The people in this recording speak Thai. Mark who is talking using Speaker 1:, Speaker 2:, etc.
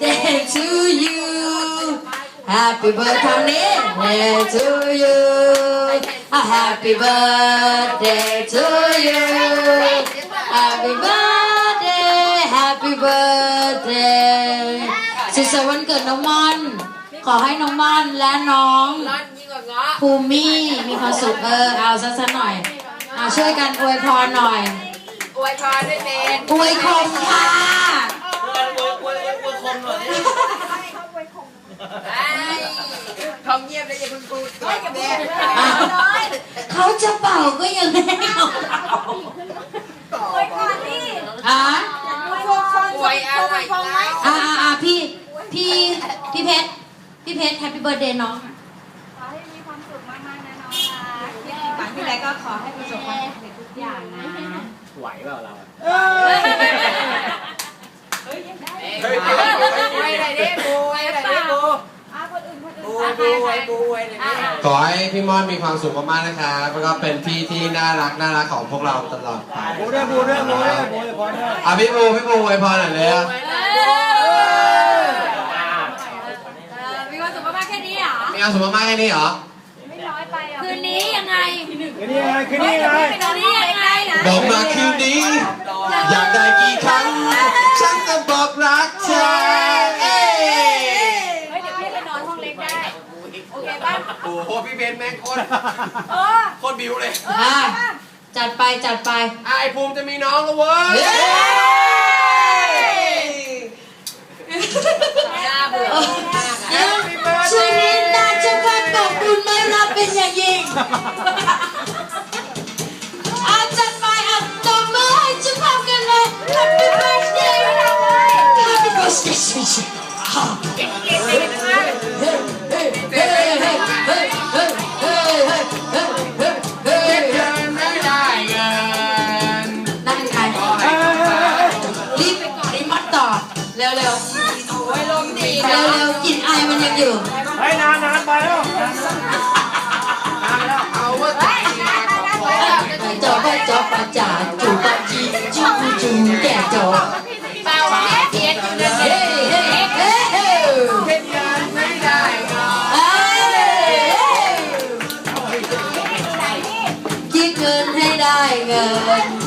Speaker 1: birthday to you Happy birthday to you A happy birthday to you Happy birthday Happy birthday สุขสันต์วันเกิดน้องม่อน ขอให้น้องม่อนและน้อง
Speaker 2: ร้อนยิ่งกว่าเงาะ
Speaker 1: ภูมิมีความสุขเออเอาสักสักหน่อยเอาช่วยกันอวยพรหน่อย
Speaker 2: อวยพรด้วยเบน
Speaker 1: อวยคมค่ะ
Speaker 2: ไอ้ เขาเงียบเลยอย่าเพิ่งพูดก่อนแม่
Speaker 1: อ้าวเขาจะเป่าก็ยังไม่ให้เขาเป่าอะ
Speaker 2: อวยอะไรนะ
Speaker 1: อ่าอ่าพี่พี่พี่เพชรพี่เพชรแฮปปี้เบิร์ดเดย์น้อง
Speaker 3: ขอให้มีความสุขมากๆนะน้องรักที่ฝันที่ไรก็ขอให้ประสบความสำเร็จทุกอย่างนะ
Speaker 4: ไหวเปล่าเราอะ
Speaker 2: เฮ้ยอวยอะไรดิบูอวย อะไรดิบู
Speaker 3: อะคนอื่นคนอื่น
Speaker 2: บู
Speaker 3: อะ
Speaker 2: บูอ
Speaker 3: ใคร
Speaker 2: วย
Speaker 3: ๆ
Speaker 2: บูอวยอะไรดิ
Speaker 5: ขอให้พี่ม่อนมีความสุขมากๆนะครับแล้วก็เป็นพี่ที่น่ารักน่ารักของพวกเราตลอดไป
Speaker 4: บูด้วยบูด้วยบูด้วยบูด้วยพอด้วย
Speaker 5: อะพี่บูพี่บูอวยพรหน่อยเลยอะ
Speaker 2: อวยอะไร
Speaker 3: เออมีความสุขมากๆแค่นี้เหรอ
Speaker 5: มีความสุขมากๆแค่นี้เหรอ
Speaker 3: ไม่น้อยไปอะ
Speaker 1: คืนนี้ยังไง
Speaker 4: คืนนี้ไงคืนนี้ไง
Speaker 3: คืนนี้ยังไงนะ
Speaker 5: บอกมาคืนนี้ อยากได้กี่ครั้ง
Speaker 3: โอเคป่ะ
Speaker 5: โอ้โหพี่เบนแม่งโคตร
Speaker 3: เออ
Speaker 5: โคตรบิวเลย
Speaker 1: อะจัดไปจัดไป
Speaker 5: ไอ้ภูมิจะมีน้องแล้วเว้ย
Speaker 1: เย้
Speaker 2: น่าเบื่อมาก
Speaker 1: เดี๋
Speaker 2: อะ
Speaker 1: ยวช่วงนี้น่าจะพักขอบคุณไม่รับเป็นอย่างยิ่งเอาจัดไปเอาตบมือให้เจะพาพกันเลย Happy birthday Happy birthday ต่อ เร็วเร็ว
Speaker 2: โอ้ยลมดี
Speaker 1: เร็วเร็วกลิ่นไอมันยังอยู่
Speaker 4: เฮ้ยนานนานไปแล้วนานแล้ว
Speaker 5: เอาว่าใจมาขอ
Speaker 1: จอปะจอปะจ่าจูปะจีจูจูแก่จอ
Speaker 2: เป่าแม่เทียนอยู่นั่นเอ
Speaker 1: เฮ้
Speaker 2: ง
Speaker 1: เฮ้เฮ้เฮ้
Speaker 5: เพ็นยันไม่ได้เงิน
Speaker 1: เอ้ยคิดเงินให้ได้เงิน